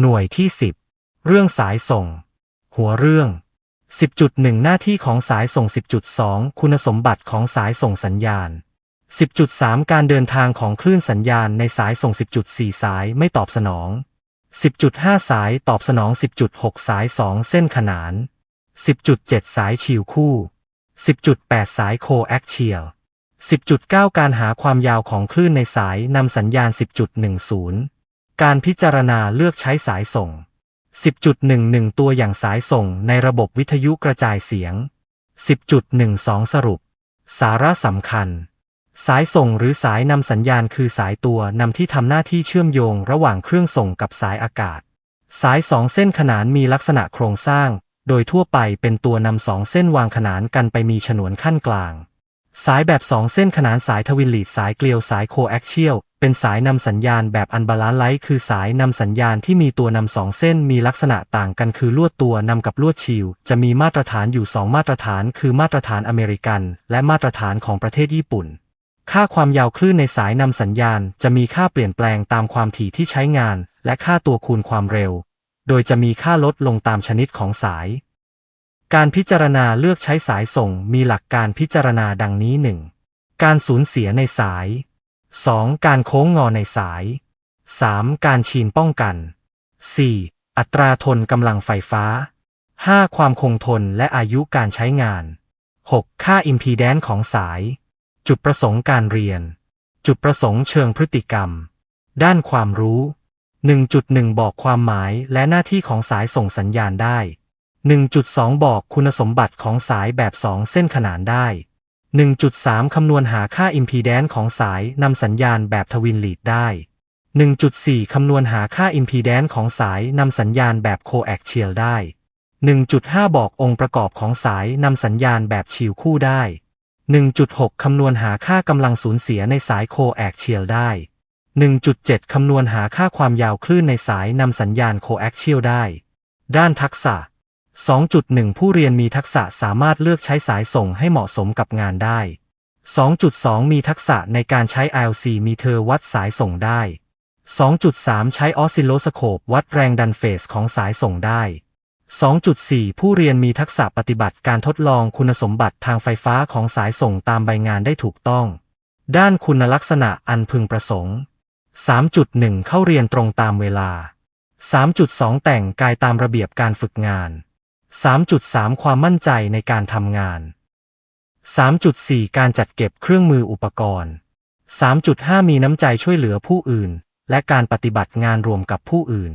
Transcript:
หน่วยที่ 10 เรื่องสายส่ง หัวเรื่อง 10.1 หน้าที่ของสายส่ง 10.2 คุณสมบัติของสายส่งสัญญาณ 10.3 การเดินทางของคลื่นสัญญาณในสายส่ง 10.4 สายไม่ตอบสนอง 10.5 สายตอบสนอง 10.6 สาย 2 เส้นขนาน 10.7 สายชิวคู่ 10.8 สายโคแอคเชียล10.9 การหาความยาวของคลื่นในสายนำสัญญาณ 10.10 การพิจารณาเลือกใช้สายส่ง 10.11 ตัวอย่างสายส่งในระบบวิทยุกระจายเสียง 10.12 สรุป สาระสำคัญ สายส่งหรือสายนำสัญญาณคือสายตัวนำที่ทำหน้าที่เชื่อมโยงระหว่างเครื่องส่งกับสายอากาศ สายสองเส้นขนานมีลักษณะโครงสร้าง โดยทั่วไปเป็นตัวนำสองเส้นวางขนานกันไปมีฉนวนขั้นกลาง สายแบบสองเส้นขนานสายทวินลีดสายเกลียวสายโคแอคเชียลเป็นสายนำสัญญาณแบบอันบาลานซ์ไลท์คือสายนำสัญญาณที่มีตัวนำสองเส้นมีลักษณะต่างกันคือลวดตัวนำกับลวดชิว จะมีมาตรฐานอยู่สองมาตรฐาน คือมาตรฐานอเมริกัน และมาตรฐานของประเทศญี่ปุ่น ค่าความยาวคลื่นในสายนำสัญญาณ จะมีค่าเปลี่ยนแปลงตามความถี่ที่ใช้งาน และค่าตัวคูณความเร็ว โดยจะมีค่าลดลงตามชนิดของสาย การพิจารณาเลือกใช้สายส่งมีหลักการพิจารณาดังนี้ 1. การสูญเสียในสาย 2. การโค้งงอในสาย 3. การชีนป้องกัน 4. อัตราทนกำลังไฟฟ้า 5. ความคงทนและอายุการใช้งาน 6. ค่าอิมพีแดนซ์ของสาย จุดประสงค์การเรียน จุดประสงค์เชิงพฤติกรรม ด้านความรู้ 1.1 บอกความหมายและหน้าที่ของสายส่งสัญญาณได้ 1.2 บอกคุณสมบัติของสายแบบ 2 เส้นขนานได้ 1.3 คำนวณหาค่าอิมพีแดนซ์ของสายนำสัญญาณแบบทวินลีดได้ 1.4 คำนวณหาค่าอิมพีแดนซ์ของสายนำสัญญาณแบบโคแอคเชียลได้ 1.5 บอกองค์ประกอบของสายนำสัญญาณแบบชิวคู่ได้ 1.6 คำนวณหาค่ากำลังสูญเสียในสายโคแอคเชียลได้ 1.7 คำนวณหาค่าความยาวคลื่นในสายนำสัญญาณโคแอคเชียลได้ ด้านทักษะ 2.1 ผู้เรียนมีทักษะสามารถเลือกใช้สายส่งให้เหมาะสมกับงานได้ 2.2 มีทักษะในการใช้ ILC มีเทอวัดสายส่งได้ 2.3 ใช้ออสซิลโลสโคปวัดแรงดันเฟสของสายส่งได้ 2.4 ผู้เรียนมีทักษะปฏิบัติการทดลองคุณสมบัติทางไฟฟ้าของสายส่งตามใบงานได้ถูกต้อง ด้านคุณลักษณะอันพึงประสงค์ 3.1 เข้าเรียนตรงตามเวลา 3.2 แต่งกายตามระเบียบการฝึกงาน 3.3 ความมั่นใจในการทำงาน 3.4 การจัดเก็บเครื่องมืออุปกรณ์ 3.5 มีน้ำใจช่วยเหลือผู้อื่น และการปฏิบัติงานรวมกับผู้อื่น